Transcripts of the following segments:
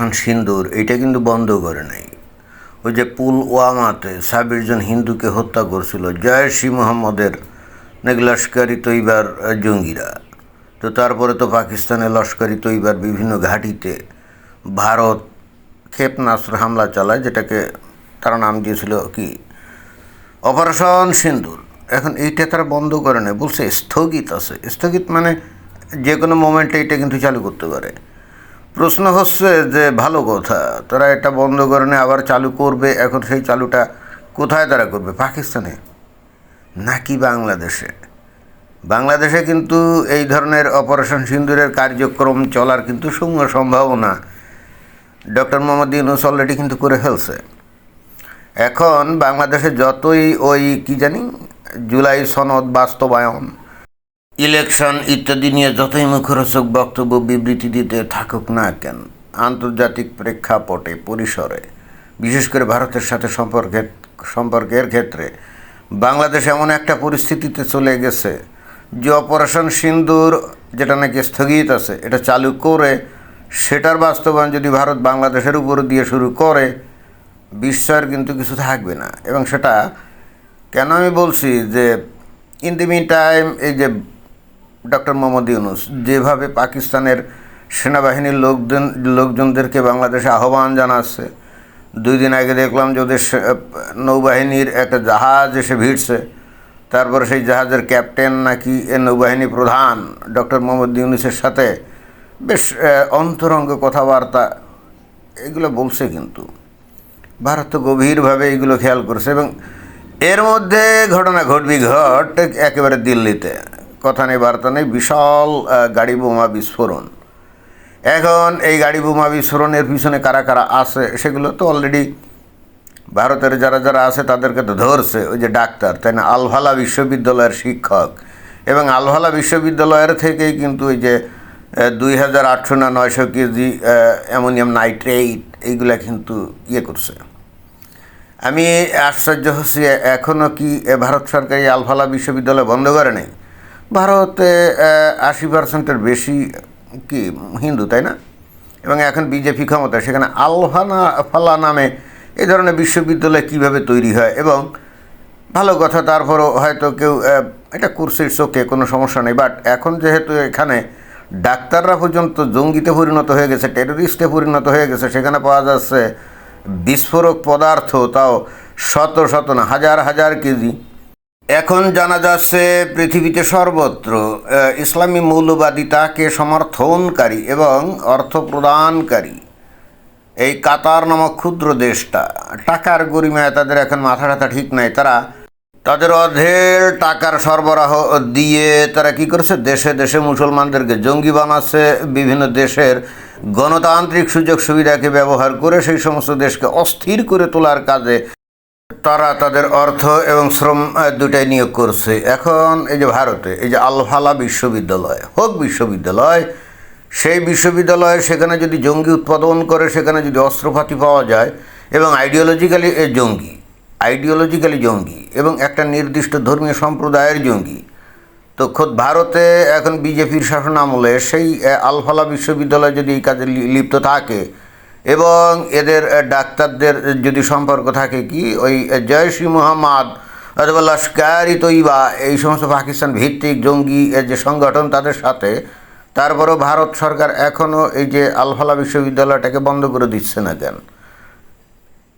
Operation সিন্দুর, এটা কিন্তু বন্ধ করে নাই। ওই যে পুলওয়ামাতে ছাব্বিশ জন হিন্দুকে হত্যা করছিল জয়সি মোহাম্মদের নাকি লস্করি তৈবার জঙ্গিরা। তো তারপরে তো পাকিস্তানে লস্করি তৈবার বিভিন্ন ঘাঁটিতে ভারত ক্ষেপণাস্ত্র হামলা চালায়, যেটাকে তারা নাম দিয়েছিল কি? অপারেশন সিন্দুর। এখন এইটা তারা বন্ধ করে নেয় বলছে স্থগিত আছে। স্থগিত মানে যে কোনো মোমেন্টে এটা কিন্তু চালু করতে পারে। প্রশ্ন হচ্ছে যে ভালো কথা, তারা এটা বন্ধ করে নেয় আবার চালু করবে, এখন সেই চালুটা কোথায় তারা করবে? পাকিস্তানে? নাকি বাংলাদেশে? বাংলাদেশে কিন্তু এই ধরনের অপারেশন সিন্দুরের কার্যক্রম চলার কিন্তু শূন্য সম্ভাবনা। ডক্টর মোহাম্মদ ইউনুস অলরেডি কিন্তু করে ফেলছে। এখন বাংলাদেশে যতই ওই কি জানি, জুলাই সনদ বাস্তবায়ন ইলেকশন ইত্যাদি নিয়ে যতই মুখরোচক বক্তব্য বিবৃতি দিতে থাকুক না কেন, আন্তর্জাতিক প্রেক্ষাপটে পরিসরে, বিশেষ করে ভারতের সাথে সম্পর্কের সম্পর্কের ক্ষেত্রে, বাংলাদেশ এমন একটা পরিস্থিতিতে চলে গেছে যে অপারেশন সিন্দুর যেটা নাকি স্থগিত আছে, এটা চালু করে সেটার বাস্তবায়ন যদি ভারত বাংলাদেশের উপর দিয়ে শুরু করে বিশ্বের কিন্তু কিছু থাকবে না। এবং সেটা কেন আমি বলছি যে ইন দি মিন টাইম এই যে ডক্টর মোহাম্মদ ইউনুস, যেভাবে পাকিস্তানের সেনাবাহিনীর লোকজন লোকজনদেরকে বাংলাদেশে আহ্বান জানাচ্ছে, দুই দিন আগে দেখলাম যে ওদের নৌবাহিনীর একটা জাহাজ এসে ভিড়ছে, তারপরে সেই জাহাজের ক্যাপ্টেন নাকি নৌবাহিনী প্রধান ডক্টর মোহাম্মদ ইউনুসের সাথে বেশ অন্তরঙ্গ কথাবার্তা, এগুলো বলছে কিন্তু। ভারত তো গভীরভাবে এগুলো খেয়াল করছে এবং এর মধ্যে ঘটনা ঘটবি, ঘট একেবারে দিল্লিতে। কথা নেই, বার্তা নেই, বিশাল গাড়ি বোমা বিস্ফোরণ। এখন এই গাড়ি বোমা বিস্ফোরণের পিছনে কারা কারা আছে সেগুলো তো অলরেডি ভারতের যারা যারা আছে তাদেরকে তো ধরছে, ওই যে ডাক্তার, তাই না? আলভালা বিশ্ববিদ্যালয়ের শিক্ষক। এবং আলভালা বিশ্ববিদ্যালয়ের থেকেই কিন্তু ওই যে দুই হাজার আটশো না নয়শো কেজি অ্যামোনিয়াম নাইট্রেট, এইগুলা কিন্তু ইয়ে করছে। আমি আশ্চর্য হচ্ছি এখনও কি ভারত সরকার এই আলফালা বিশ্ববিদ্যালয় বন্ধ করে নেই? ভারতে আশি পার্সেন্টের বেশি কি হিন্দু, তাই না? এবং এখন বিজেপি ক্ষমতা, সেখানে আলফানা ফালা নামে এই ধরনের বিশ্ববিদ্যালয় কীভাবে তৈরি হয়? এবং ভালো কথা, তারপরও হয়তো কেউ এটা করছে চোখে কোনো সমস্যা নেই। বাট এখন যেহেতু এখানে ডাক্তাররা পর্যন্ত জঙ্গিতে পরিণত হয়ে গেছে, টেররিস্টে পরিণত হয়ে গেছে, সেখানে পাওয়া যাচ্ছে বিস্ফোরক পদার্থ, তাও শত শত না, হাজার হাজার কেজি। এখন জানা যাচ্ছে পৃথিবীতে সর্বত্র ইসলামী মৌলবাদিতাকে সমর্থনকারী এবং অর্থ প্রদানকারী। এই কাতার নামক ক্ষুদ্র দেশটা, টাকার গরিমায় তাদের এখন মাথা ব্যথা ঠিক নাই। তারা তাদের অধের টাকার সরবরাহ দিয়ে তারা কি করছে? দেশে দেশে মুসলমানদেরকে জঙ্গি বানাচ্ছে, বিভিন্ন দেশের গণতান্ত্রিক সুযোগ সুবিধাকে ব্যবহার করে সেই সমস্ত দেশকে অস্থির করে তোলার কাজে তারা তাদের অর্থ এবং শ্রম দুটাই নিয়োগ করছে। এখন এই যে ভারতে, এই যে আলফালা বিশ্ববিদ্যালয়, হোক বিশ্ববিদ্যালয়, সেই বিশ্ববিদ্যালয়ে সেখানে যদি জঙ্গি উৎপাদন করে, সেখানে যদি অস্ত্রপাতি পাওয়া যায়, এবং আইডিওলজিক্যালি জঙ্গি আইডিওলজিক্যালি জঙ্গি, এবং একটা নির্দিষ্ট ধর্মীয় সম্প্রদায়ের জঙ্গি, তো খোদ ভারতে এখন বিজেপির শাসন আমলে সেই আলফালা বিশ্ববিদ্যালয় যদি এই কাজে লিপ্ত থাকে এবং এদের ডাক্তারদের যদি সম্পর্ক থাকে কি, ওই জয়সি মোহাম্মদ অথবা লস্কারি তৈবা, এই সমস্ত পাকিস্তান ভিত্তিক জঙ্গি যে সংগঠন তাদের সাথে, তারপরেও ভারত সরকার এখনও এই যে আলফালা বিশ্ববিদ্যালয়টাকে বন্ধ করে দিচ্ছে না কেন?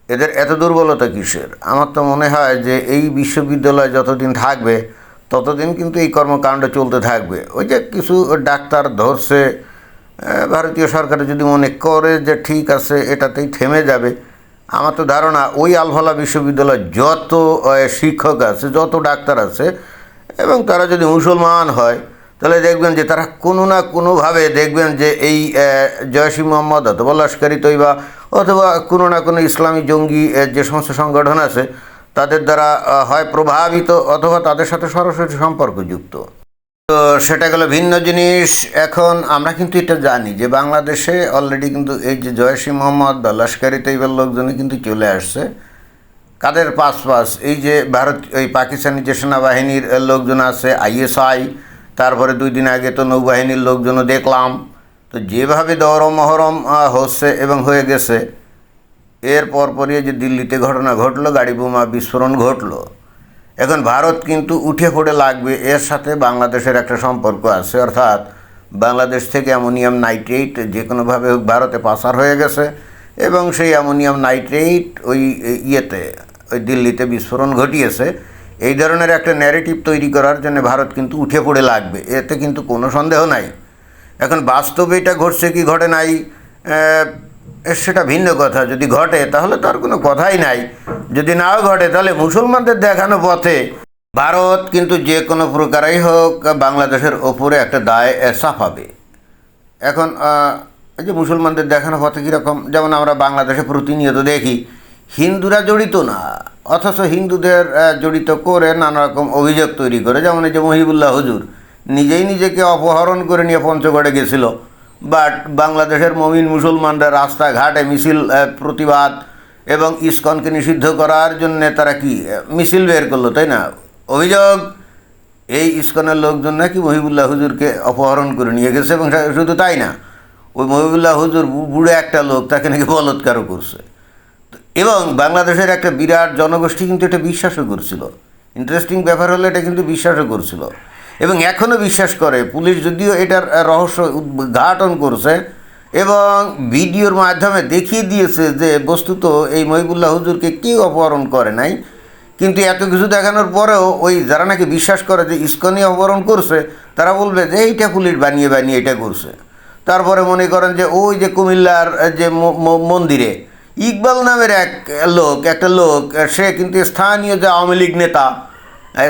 এদের এত দুর্বলতা কিসের? আমার তো মনে হয় যে এই বিশ্ববিদ্যালয় যতদিন থাকবে, ততদিন কিন্তু এই কর্মকাণ্ড চলতে থাকবে। ওই যে কিছু ডাক্তার ধরছে ভারতীয় সরকার যদি মনে করে যে ঠিক আছে, এটাতেই থেমে যাবে। আমার তো ধারণা, ওই আলফালা বিশ্ববিদ্যালয় যত শিক্ষক আছে, যত ডাক্তার আছে, এবং তারা যদি মুসলমান হয়, তাহলে দেখবেন যে তারা কোনো না কোনোভাবে দেখবেন যে এই জয়সী মোহাম্মদ অথবা লস্করি তৈবা, অথবা কোনো না কোনো ইসলামী জঙ্গি যে সমস্ত সংগঠন আছে, তাদের দ্বারা হয় প্রভাবিত অথবা তাদের সাথে সরাসরি সম্পর্কযুক্ত। তো সেটা গেল ভিন্ন জিনিস। এখন আমরা কিন্তু এটা জানি যে বাংলাদেশে অলরেডি কিন্তু এই যে জয়সী মোহাম্মদ বা লস্করি তৈবার লোকজনে কিন্তু চলে আসছে। কাদের পাস পাস? এই যে ভারত ওই পাকিস্তানি যে সেনাবাহিনীর লোকজন আছে, আইএসআই, তারপরে দুই দিন আগে তো নৌবাহিনীর লোকজনও দেখলাম। তো যেভাবে দরম মহরম হচ্ছে এবং হয়ে গেছে, এর পরপরই যে দিল্লিতে ঘটনা ঘটলো, গাড়ি বোমা বিস্ফোরণ ঘটলো। এখন ভারত কিন্তু উঠে পড়ে লাগবে, এর সাথে বাংলাদেশের একটা সম্পর্ক আছে, অর্থাৎ বাংলাদেশ থেকে অ্যামোনিয়াম নাইট্রেট যে কোনোভাবে হোক ভারতে পাচার হয়ে গেছে, এবং সেই অ্যামোনিয়াম নাইট্রেট ওই ইয়েতে, ওই দিল্লিতে বিস্ফোরণ ঘটিয়েছে। এই ধরনের একটা ন্যারেটিভ তৈরি করার জন্য ভারত কিন্তু উঠে পড়ে লাগবে, এতে কিন্তু কোনো সন্দেহ নাই। এখন বাস্তবে এটা ঘটছে কি, ঘটে নাই সেটা ভিন্ন কথা। যদি ঘটে, তাহলে তার কোনো কথাই নাই। যদি নাও ঘটে, তাহলে মুসলমানদের দেখানো পথে। ভারত কিন্তু যে কোনো প্রকারেই হোক, বাংলাদেশের ওপরে একটা দায় চাপাবে। এখন এই যে মুসলমানদের দেখানো পথে কীরকম, যেমন আমরা বাংলাদেশে প্রতিনিয়ত দেখি, হিন্দুরা জড়িত না, অথচ হিন্দুদের জড়িত করে নানা রকম অভিযোগ তৈরি করে। যেমন এই যে মহিবুল্লাহ হুজুর, নিজেই নিজেকে অপহরণ করে নিয়ে পঞ্চগড়ে গেছিল। বাট বাংলাদেশের মমিন মুসলমানরা রাস্তাঘাটে মিছিল প্রতিবাদ এবং ইস্কনকে নিষিদ্ধ করার জন্য তারা কি মিছিল বের করল, তাই না? অভিযোগ, এই ইস্কনের লোকজন নাকি মহিবুল্লাহ হুজুরকে অপহরণ করে নিয়ে গেছে এবং শুধু তাই না, ওই মহিবুল্লাহ হুজুর বুড়ো একটা লোক, তাকে নাকি বলৎকারও করছে। এবং বাংলাদেশের একটা বিরাট জনগোষ্ঠী কিন্তু এটা বিশ্বাসও করছিল। ইন্টারেস্টিং ব্যাপার হলো এটা কিন্তু বিশ্বাসও করছিল। এবং এখনও বিশ্বাস করে, পুলিশ যদিও এটার রহস্য উদ্ঘাটন করছে এবং ভিডিওর মাধ্যমে দেখিয়ে দিয়েছে যে বস্তুত এই মহিবুল্লাহ হুজুরকে কেউ অপহরণ করে নাই। কিন্তু এত কিছু দেখানোর পরেও ওই যারা নাকি বিশ্বাস করে যে ইস্কনই অপহরণ করছে, তারা বলবে যে এইটা পুলিশ বানিয়ে বানিয়ে এটা করছে। তারপরে মনে করেন যে ওই যে কুমিল্লার যে মন্দিরে, ইকবাল নামের এক লোক, একটা লোক, সে কিন্তু স্থানীয় যে আওয়ামী লীগ নেতা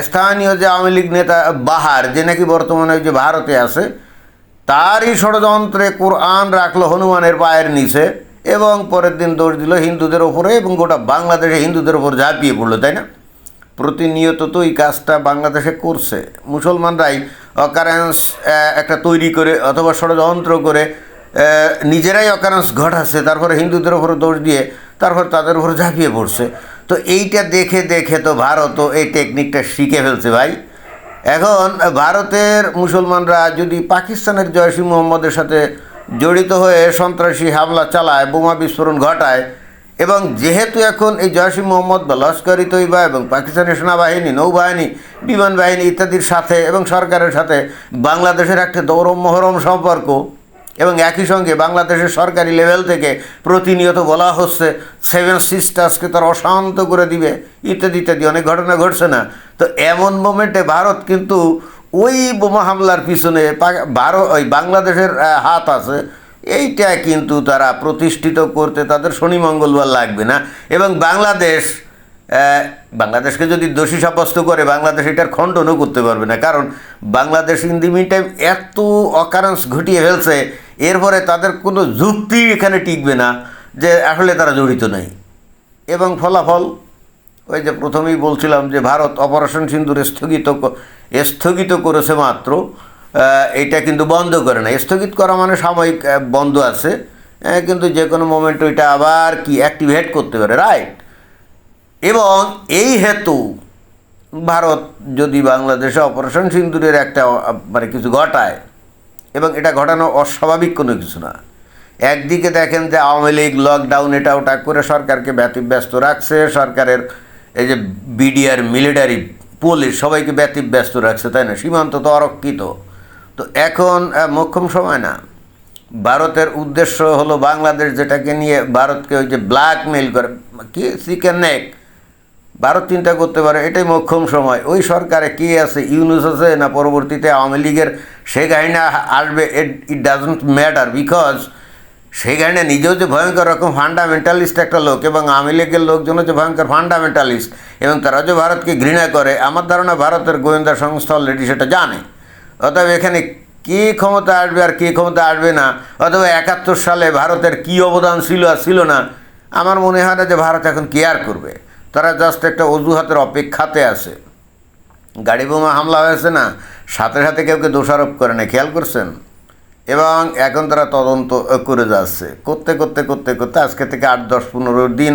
স্থানীয় যে আওয়ামী লীগ নেতা বাহার, যে নাকি বর্তমানে ওই যে ভারতে আছে, তারই ষড়যন্ত্রে কোরআন রাখল হনুমানের পায়ের নিচে এবং পরের দিন দৌড় দিল হিন্দুদের ওপরে এবং গোটা বাংলাদেশে হিন্দুদের ওপর ঝাঁপিয়ে পড়ল, তাই না? প্রতিনিয়ত তো এই কাজটা বাংলাদেশে করছে। মুসলমানরাই অকারেন্স একটা তৈরি করে অথবা ষড়যন্ত্র করে নিজেরাই অকারেন্স ঘটাচ্ছে, তারপরে হিন্দুদের ওপরে দোষ দিয়ে তারপর তাদের উপর ঝাঁপিয়ে পড়ছে। তো এইটা দেখে দেখে তো ভারতও এই টেকনিকটা শিখে ফেলছে ভাই। এখন ভারতের মুসলমানরা যদি পাকিস্তানের জয়সী মোহাম্মদের সাথে জড়িত হয়ে সন্ত্রাসী হামলা চালায়, বোমা বিস্ফোরণ ঘটায়, এবং যেহেতু এখন এই জয়সী মোহাম্মদ বা লস্করি তৈবা এবং পাকিস্তানের সেনাবাহিনী, নৌবাহিনী বিমান বাহিনী ইত্যাদির সাথে এবং সরকারের সাথে বাংলাদেশের একটা দৌরম মহরম সম্পর্ক এবং একই সঙ্গে বাংলাদেশের সরকারি লেভেল থেকে প্রতিনিয়ত বলা হচ্ছে সেভেন সিস্টার্সকে তারা অশান্ত করে দিবে, ইত্যাদি ইত্যাদি। অনেক ঘটনা ঘটছে না। তো এমন মোমেন্টে ভারত কিন্তু ওই বোমা হামলার পিছনে ভারত ওই বাংলাদেশের হাত আছে। এইটা কিন্তু তারা প্রতিষ্ঠিত করতে তাদের শনি মঙ্গলবার লাগবে না। এবং বাংলাদেশ বাংলাদেশকে যদি দোষী সাব্যস্ত করে, বাংলাদেশ এটার খণ্ডনও করতে পারবে না। কারণ Bangladesh in the mean time এত অকারেন্স ঘটিয়ে ফেলছে, এরপরে তাদের কোনো যুক্তি এখানে টিকবে না যে আসলে তারা জড়িত নেই। এবং ফলাফল, ওই যে প্রথমেই বলছিলাম যে ভারত অপারেশন সিন্দুর স্থগিত স্থগিত করেছে মাত্র এটা কিন্তু বন্ধ করে না স্থগিত করা মানে সাময়িক বন্ধ আছে কিন্তু যে কোনো মোমেন্ট ওইটা আবার কি অ্যাক্টিভেট করতে পারে। রাইট এবং এই হেতু ভারত যদি বাংলাদেশে অপারেশন সিন্দুরের একটা মানে কিছু ঘটায়, এবং এটা ঘটানো অস্বাভাবিক কোনো কিছু না। একদিকে দেখেন যে আওয়ামী লীগ লকডাউন এটা ওটা করে সরকারকে ব্যতিব্যস্ত রাখছে, সরকারের এই যে বিডিআর মিলিটারি পুলিশ সবাইকে ব্যতিব্যস্ত রাখছে, তাই না? সীমান্ত তো অরক্ষিত। তো এখন মোক্ষম সময় না। ভারতের উদ্দেশ্য হলো বাংলাদেশ যেটাকে নিয়ে ভারতকে ওই যে ব্ল্যাকমেইল করে, কি? চিকেন নেক ভারত চিন্তা করতে পারে, এটাই মোক্ষম সময়। ওই সরকারে কে আছে, ইউনুস আছে না পরবর্তীতে আওয়ামী লীগের, সে গাড়িনা আসবে ইট ডাজন্ট ম্যাটার বিকজ সেই গাড়িনা নিজেও যে ভয়ঙ্কর রকম ফান্ডামেন্টালিস্ট একটা লোক এবং আওয়ামী লীগের লোকজনও যে ভয়ঙ্কর ফান্ডামেন্টালিস্ট এবং তারা যে ভারতকে ঘৃণা করে, আমার ধারণা ভারতের গোয়েন্দা সংস্থা অলরেডি সেটা জানে। অতএব এখানে কে ক্ষমতা আসবে আর কে ক্ষমতা আসবে না, অথবা একাত্তর সালে ভারতের কী অবদান ছিল আর ছিল না, আমার মনে হয় না যে ভারত এখন কেয়ার করবে। তারা জাস্ট একটা অজুহাতের অপেক্ষাতে আছে। গাড়ি বোমা হামলা হয়েছে না? সাথে সাথে কেউকে দোষারোপ করে না? খেয়াল করছেন? এবং এখন তারা তদন্ত করে যাচ্ছে। করতে করতে করতে করতে আজকে থেকে আট, দশ, পনেরো দিন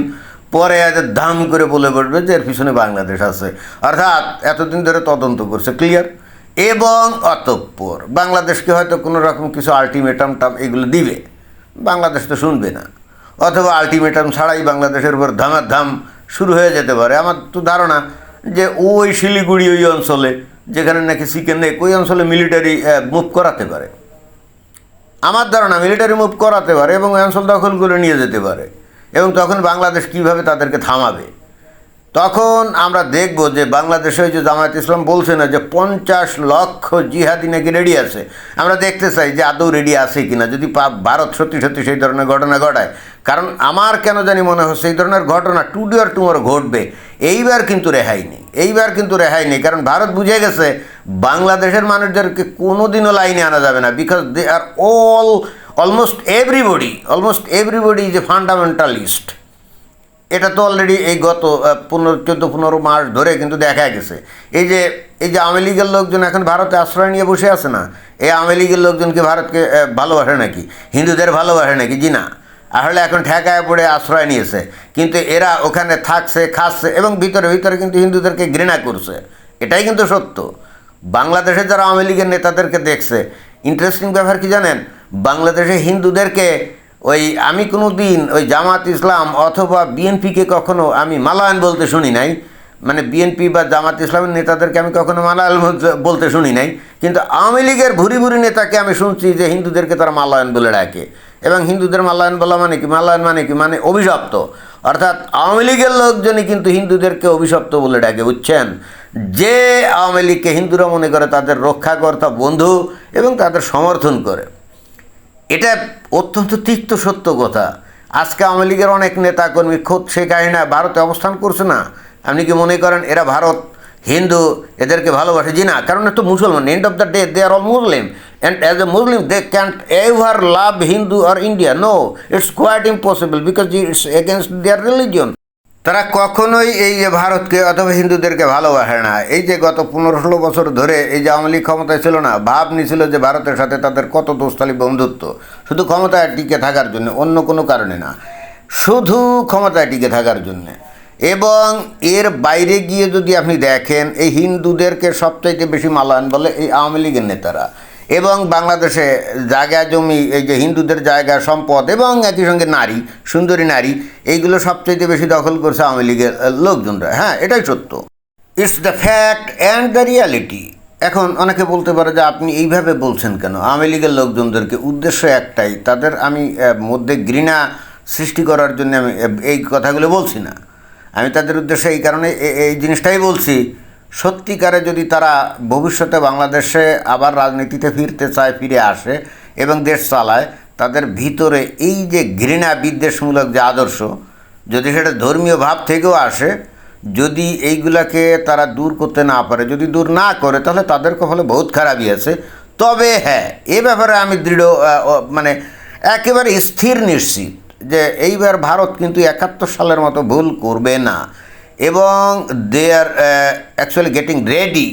পরে এদের দাম করে বলে বসবে যে এর পিছনে বাংলাদেশ আছে। অর্থাৎ এতদিন ধরে তদন্ত করছে ক্লিয়ার এবং অতঃপর বাংলাদেশকে হয়তো কোনো রকম কিছু আলটিমেটাম টাম এগুলো দিবে। বাংলাদেশ তো শুনবে না। অথবা আলটিমেটাম ছাড়াই বাংলাদেশের উপর ধামাধাম শুরু হয়ে যেতে পারে। আমার তো ধারণা যে ওই শিলিগুড়ি ওই অঞ্চলে, যেখানে নাকি নেই, ওই অঞ্চলে মিলিটারি মুভ করাতে পারে। আমার ধারণা মিলিটারি মুভ করাতে পারে এবং ওই অঞ্চল দখল করে নিয়ে যেতে পারে। এবং তখন বাংলাদেশ কীভাবে তাদেরকে থামাবে? তখন আমরা দেখব যে বাংলাদেশে যে জামায়াত ইসলাম বলছে না যে পঞ্চাশ লক্ষ জিহাদি নাকি রেডি আছে। আমরা দেখতে চাই যে আদৌ রেডি আছে কি না যদি ভারত সত্যি সত্যি সেই ধরনের ঘটনা ঘটায়। কারণ আমার কেন জানি মনে হচ্ছে এই ধরনের ঘটনা টুডে আর টুমোরো ঘটবে। এইবার কিন্তু রেহাই নেই। এইবার কিন্তু রেহাই নেই। কারণ ভারত বুঝে গেছে বাংলাদেশের মানুষদেরকে কোনোদিনও লাইনে আনা যাবে না। Because they are all almost everybody almost everybody is a fundamentalist এটা তো অলরেডি এই গত পনেরো, চোদ্দ, পনেরো মাস ধরে কিন্তু দেখা গেছে। এই যে এই যে আওয়ামী লীগের লোকজন এখন ভারতে আশ্রয় নিয়ে বসে আছে না, এই আওয়ামী লীগের লোকজনকে ভারতকে ভালোবাসে নাকি? হিন্দুদের ভালোবাসে নাকি? জি না। আসলে এখন ঠেকায় পড়ে আশ্রয় নিয়েছে। কিন্তু এরা ওখানে থাকছে, খাচ্ছে এবং ভিতরে ভিতরে কিন্তু হিন্দুদেরকে ঘৃণা করছে। এটাই কিন্তু সত্য। বাংলাদেশে যারা আওয়ামী লীগের নেতাদেরকে দেখছে ইন্টারেস্টিং ব্যাপার কি জানেন? বাংলাদেশে হিন্দুদেরকে ওই আমি কোনো দিন ওই জামাত ইসলাম অথবা বিএনপিকে কখনো আমি মালায়ন বলতে শুনি নাই। মানে বিএনপি বা জামাত ইসলামের নেতাদেরকে আমি কখনো মালায়ন বলতে- শুনি নাই। কিন্তু আওয়ামী লীগের ভুরি ভুরি নেতাকে আমি শুনছি যে হিন্দুদেরকে তারা মালায়ন বলে ডাকে। এবং হিন্দুদের মালায়ন বলা মানে কি? মালায়ন মানে কি? মানে অভিশপ্ত। অর্থাৎ আওয়ামী লীগের লোকজনই কিন্তু হিন্দুদেরকে অভিশপ্ত বলে ডাকে, বুঝছেন? যে আওয়ামী লীগকে হিন্দুরা মনে করে তাদের রক্ষাকর্তা, বন্ধু এবং তাদের সমর্থন করে। এটা অত্যন্ত তিক্ত সত্য কথা। আজকে আওয়ামী লীগের অনেক নেতাকর্মী খোদ শেখ হাসিনা ভারতে অবস্থান করছে না। আপনি কি মনে করেন এরা ভারত, হিন্দু, এদেরকে ভালোবাসে? জি না, কারণ তো মুসলমান। End of the day they are all Muslim and as a Muslim they can't ever love Hindu R India no it's quite impossible because it's against their religion তারা কখনোই এই যে ভারতকে অথবা হিন্দুদেরকে ভালোবাসে না। এই যে গত পনেরো ষোলো বছর ধরে এই যে আওয়ামী ক্ষমতায় ছিল না, ভাব নিছিল যে ভারতের সাথে তাদের কত দোস্তালি বন্ধুত্ব। শুধু ক্ষমতায় টিকে থাকার জন্য, অন্য কোনো কারণে না। শুধু ক্ষমতায় টিকে থাকার জন্যে। এবং এর বাইরে গিয়ে যদি আপনি দেখেন, এই হিন্দুদেরকে সবচাইতে বেশি মালায়ন বলে এই আওয়ামী লীগের নেতারা। এবং বাংলাদেশে জায়গা জমি, এই যে হিন্দুদের জায়গা, সম্পদ এবং একই সঙ্গে নারী, সুন্দরী নারী, এইগুলো সবচেয়ে বেশি দখল করছে আওয়ামী লীগের লোকজনরা। হ্যাঁ এটাই সত্য। It's the fact and the reality এখন অনেকে বলতে পারে যে আপনি এইভাবে বলছেন কেন? আওয়ামী লীগের লোকজনদেরকে উদ্দেশ্য একটাই, তাদের আমি মধ্যে ঘৃণা সৃষ্টি করার জন্য আমি এই কথাগুলো বলছি না। আমি তাদের উদ্দেশ্যে এই কারণে এই জিনিসটাই বলছি সত্যিকারে যদি তারা ভবিষ্যতে বাংলাদেশে আবার রাজনীতিতে ফিরতে চায়, ফিরে আসে এবং দেশ চালায়, তাদের ভিতরে এই যে ঘৃণা বিদ্বেষমূলক যে আদর্শ, যদি সেটা ধর্মীয় ভাব থেকেও আসে, যদি এইগুলাকে তারা দূর করতে না পারে, যদি দূর না করে, তাহলে তাদের কপালে বহুত খারাপই আছে। তবে হ্যাঁ এ ব্যাপারে আমি দৃঢ় মানে একেবারে স্থির নিশ্চিত যে এইবার ভারত কিন্তু একাত্তর সালের মতো ভুল করবে না। এবং they are actually getting ready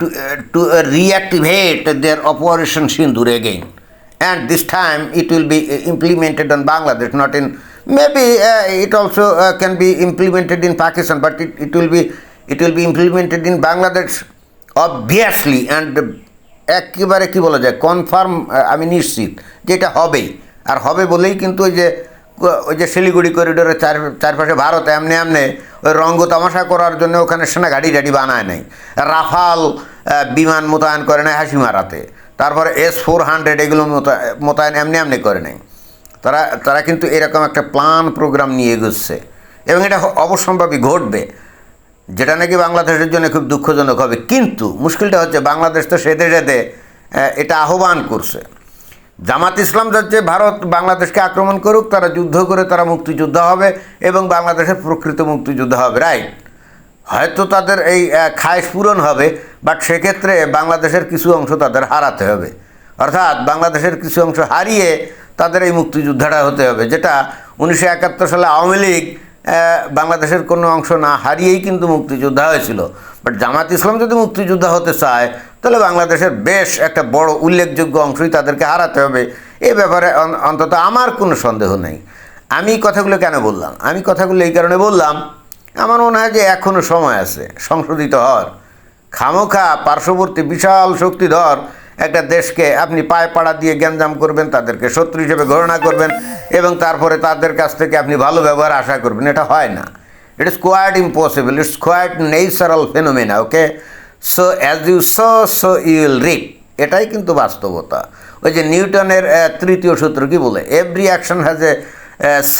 to to reactivate their operation Sindoor again and this time it will be implemented on Bangladesh not in maybe it also can be implemented in Pakistan but it it will be it will be implemented in Bangladesh obviously and একেবারে কী বলা যায় confirm আমি নিশ্চিত যে এটা হবেই আর হবে বলেই কিন্তু ওই যে ওই যে শিলিগুড়ি করিডোরের চার, চারপাশে ভারত এমনি এমনি ওই রঙ্গ তামাশা করার জন্য ওখানে সেনা গাড়ি টাড়ি বানায় নাই। রাফাল বিমান মোতায়েন করে নাই হাসি মারাতে তারপরে এস ফোর হান্ড্রেড এগুলো মোতা- মোতায়েন এমনি এমনি করে নাই তারা তারা কিন্তু এরকম একটা প্ল্যান প্রোগ্রাম নিয়ে এগোচ্ছে। এবং এটা অবশ্যম্ভাবী ঘটবে। যেটা নাকি বাংলাদেশের জন্য খুব দুঃখজনক হবে। কিন্তু মুশকিলটা হচ্ছে বাংলাদেশ তো সেদে সেদে এটা আহ্বান করছে। জামাত ইসলাম যাচ্ছে ভারত বাংলাদেশকে আক্রমণ করুক, তারা যুদ্ধ করে তারা মুক্তিযুদ্ধ হবে এবং বাংলাদেশের প্রকৃত মুক্তিযুদ্ধ হবে, রাইট? হয়তো তাদের এই খায়েশ পূরণ হবে, বাট সেক্ষেত্রে বাংলাদেশের কিছু অংশ তাদের হারাতে হবে। অর্থাৎ বাংলাদেশের কিছু অংশ হারিয়ে তাদের এই মুক্তিযুদ্ধটা হতে হবে, যেটা উনিশশো একাত্তর সালে আওয়ামী লীগ বাংলাদেশের কোনো অংশ না হারিয়েই কিন্তু মুক্তিযোদ্ধা হয়েছিল। বাট জামাত ইসলাম যদি মুক্তিযোদ্ধা হতে চায় তাহলে বাংলাদেশের বেশ একটা বড় উল্লেখযোগ্য অংশই তাদেরকে হারাতে হবে। এ ব্যাপারে অন্তত আমার কোনো সন্দেহ নেই। আমি কথাগুলো কেন বললাম? আমি কথাগুলো এই কারণে বললাম, আমার মনে হয় যে এখনও সময় আছে, সংশোধিত হওয়ার। খামোখা, পার্শ্ববর্তী বিশাল শক্তিধর একটা দেশকে আপনি পায়ে পাড়া দিয়ে গ্যাঞ্জাম করবেন, তাদেরকে শত্রু হিসেবে গণনা করবেন এবং তারপরে তাদের কাছ থেকে আপনি ভালো ব্যবহার আশা করবেন। এটা হয় না। It is quite impossible it's quite natural phenomena okay so as you saw so you'll reap এটাই কিন্তু বাস্তবতা। ওই যে নিউটনের তৃতীয় সূত্র কি বলে? Every action has a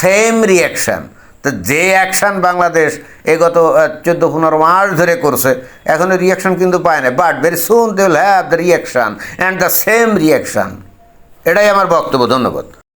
same reaction তো যে অ্যাকশান বাংলাদেশ এ গত চোদ্দ পনেরো মাস ধরে করছে এখনও রিয়াকশান কিন্তু পায় না। But very soon they will have the reaction and the same reaction এটাই আমার বক্তব্য। ধন্যবাদ।